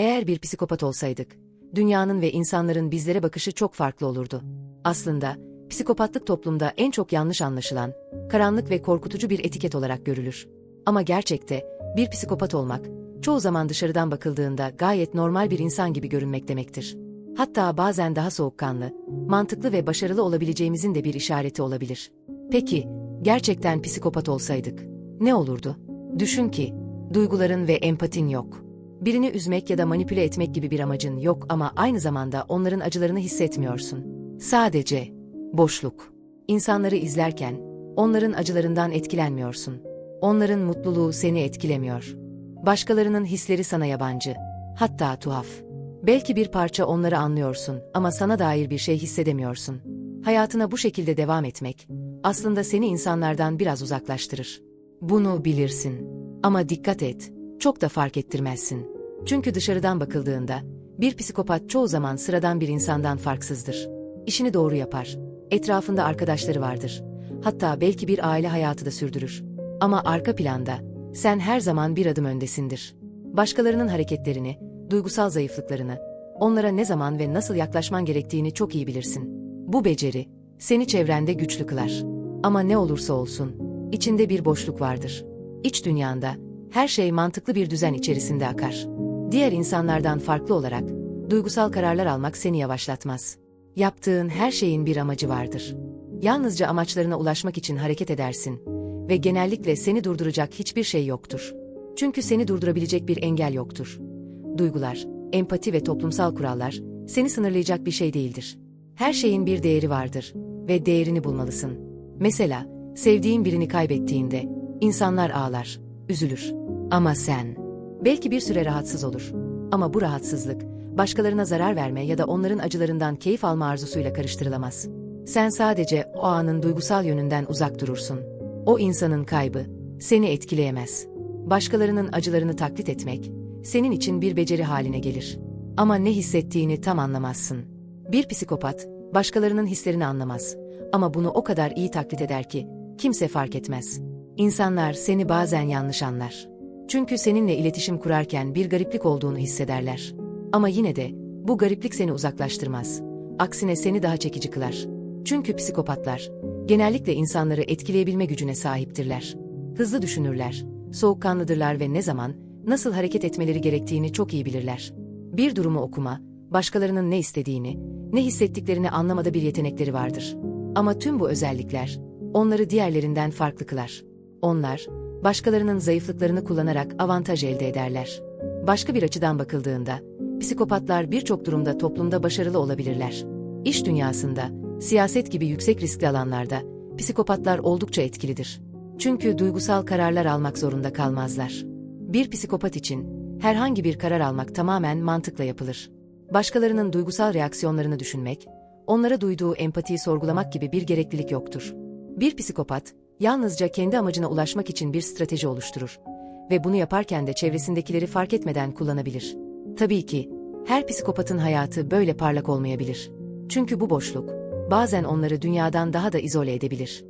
Eğer bir psikopat olsaydık, dünyanın ve insanların bizlere bakışı çok farklı olurdu. Aslında, psikopatlık toplumda en çok yanlış anlaşılan, karanlık ve korkutucu bir etiket olarak görülür. Ama gerçekte, bir psikopat olmak, çoğu zaman dışarıdan bakıldığında gayet normal bir insan gibi görünmek demektir. Hatta bazen daha soğukkanlı, mantıklı ve başarılı olabileceğimizin de bir işareti olabilir. Peki, gerçekten psikopat olsaydık, ne olurdu? Düşün ki, duyguların ve empatin yok. Birini üzmek ya da manipüle etmek gibi bir amacın yok ama aynı zamanda onların acılarını hissetmiyorsun. Sadece boşluk. İnsanları izlerken onların acılarından etkilenmiyorsun. Onların mutluluğu seni etkilemiyor. Başkalarının hisleri sana yabancı, hatta tuhaf. Belki bir parça onları anlıyorsun ama sana dair bir şey hissedemiyorsun. Hayatına bu şekilde devam etmek aslında seni insanlardan biraz uzaklaştırır. Bunu bilirsin. Ama dikkat et, çok da fark ettirmezsin. Çünkü dışarıdan bakıldığında, bir psikopat çoğu zaman sıradan bir insandan farksızdır. İşini doğru yapar. Etrafında arkadaşları vardır. Hatta belki bir aile hayatı da sürdürür. Ama arka planda, sen her zaman bir adım öndesindir. Başkalarının hareketlerini, duygusal zayıflıklarını, onlara ne zaman ve nasıl yaklaşman gerektiğini çok iyi bilirsin. Bu beceri, seni çevrende güçlü kılar. Ama ne olursa olsun, içinde bir boşluk vardır. İç dünyanda, her şey mantıklı bir düzen içerisinde akar. Diğer insanlardan farklı olarak, duygusal kararlar almak seni yavaşlatmaz. Yaptığın her şeyin bir amacı vardır. Yalnızca amaçlarına ulaşmak için hareket edersin ve genellikle seni durduracak hiçbir şey yoktur. Çünkü seni durdurabilecek bir engel yoktur. Duygular, empati ve toplumsal kurallar seni sınırlayacak bir şey değildir. Her şeyin bir değeri vardır ve değerini bulmalısın. Mesela, sevdiğin birini kaybettiğinde insanlar ağlar, üzülür. Ama sen belki bir süre rahatsız olur. Ama bu rahatsızlık başkalarına zarar verme ya da onların acılarından keyif alma arzusuyla karıştırılamaz. Sen sadece o anın duygusal yönünden uzak durursun. O insanın kaybı seni etkileyemez. Başkalarının acılarını taklit etmek senin için bir beceri haline gelir. Ama ne hissettiğini tam anlamazsın. Bir psikopat başkalarının hislerini anlamaz ama bunu o kadar iyi taklit eder ki kimse fark etmez. İnsanlar seni bazen yanlış anlar. Çünkü seninle iletişim kurarken bir gariplik olduğunu hissederler. Ama yine de bu gariplik seni uzaklaştırmaz. Aksine seni daha çekici kılar. Çünkü psikopatlar genellikle insanları etkileyebilme gücüne sahiptirler. Hızlı düşünürler, soğukkanlıdırlar ve ne zaman, nasıl hareket etmeleri gerektiğini çok iyi bilirler. Bir durumu okuma, başkalarının ne istediğini, ne hissettiklerini anlamada bir yetenekleri vardır. Ama tüm bu özellikler, onları diğerlerinden farklı kılar. Onlar, başkalarının zayıflıklarını kullanarak avantaj elde ederler. Başka bir açıdan bakıldığında, psikopatlar birçok durumda toplumda başarılı olabilirler. İş dünyasında, siyaset gibi yüksek riskli alanlarda, psikopatlar oldukça etkilidir. Çünkü duygusal kararlar almak zorunda kalmazlar. Bir psikopat için, herhangi bir karar almak tamamen mantıkla yapılır. Başkalarının duygusal reaksiyonlarını düşünmek, onlara duyduğu empatiyi sorgulamak gibi bir gereklilik yoktur. Bir psikopat, yalnızca kendi amacına ulaşmak için bir strateji oluşturur ve bunu yaparken de çevresindekileri fark etmeden kullanabilir. Tabii ki, her psikopatın hayatı böyle parlak olmayabilir. Çünkü bu boşluk, bazen onları dünyadan daha da izole edebilir.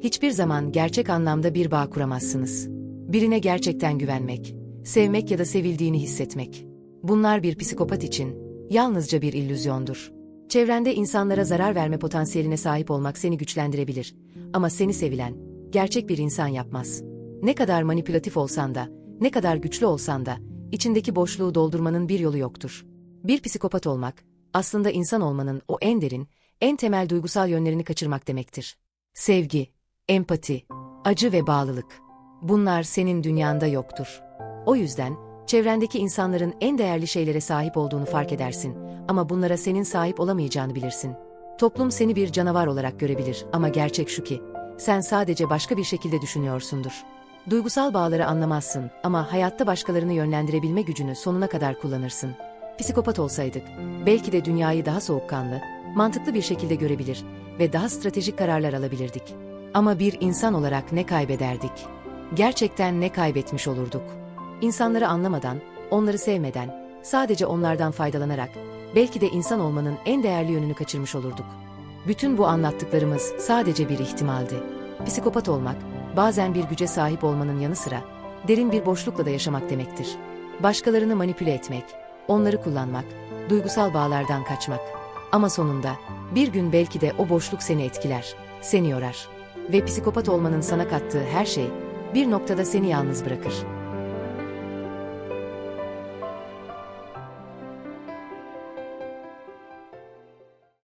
Hiçbir zaman gerçek anlamda bir bağ kuramazsınız. Birine gerçekten güvenmek, sevmek ya da sevildiğini hissetmek. Bunlar bir psikopat için yalnızca bir illüzyondur. Çevrende insanlara zarar verme potansiyeline sahip olmak seni güçlendirebilir ama seni sevilen, gerçek bir insan yapmaz. Ne kadar manipülatif olsan da, ne kadar güçlü olsan da, içindeki boşluğu doldurmanın bir yolu yoktur. Bir psikopat olmak, aslında insan olmanın o en derin, en temel duygusal yönlerini kaçırmak demektir. Sevgi, empati, acı ve bağlılık. Bunlar senin dünyanda yoktur. O yüzden, çevrendeki insanların en değerli şeylere sahip olduğunu fark edersin ama bunlara senin sahip olamayacağını bilirsin. Toplum seni bir canavar olarak görebilir ama gerçek şu ki, sen sadece başka bir şekilde düşünüyorsundur. Duygusal bağları anlamazsın ama hayatta başkalarını yönlendirebilme gücünü sonuna kadar kullanırsın. Psikopat olsaydık, belki de dünyayı daha soğukkanlı, mantıklı bir şekilde görebilir ve daha stratejik kararlar alabilirdik. Ama bir insan olarak ne kaybederdik? Gerçekten ne kaybetmiş olurduk? İnsanları anlamadan, onları sevmeden, sadece onlardan faydalanarak, belki de insan olmanın en değerli yönünü kaçırmış olurduk. Bütün bu anlattıklarımız sadece bir ihtimaldi. Psikopat olmak, bazen bir güce sahip olmanın yanı sıra, derin bir boşlukla da yaşamak demektir. Başkalarını manipüle etmek, onları kullanmak, duygusal bağlardan kaçmak. Ama sonunda bir gün belki de o boşluk seni etkiler, seni yorar. Ve psikopat olmanın sana kattığı her şey bir noktada seni yalnız bırakır.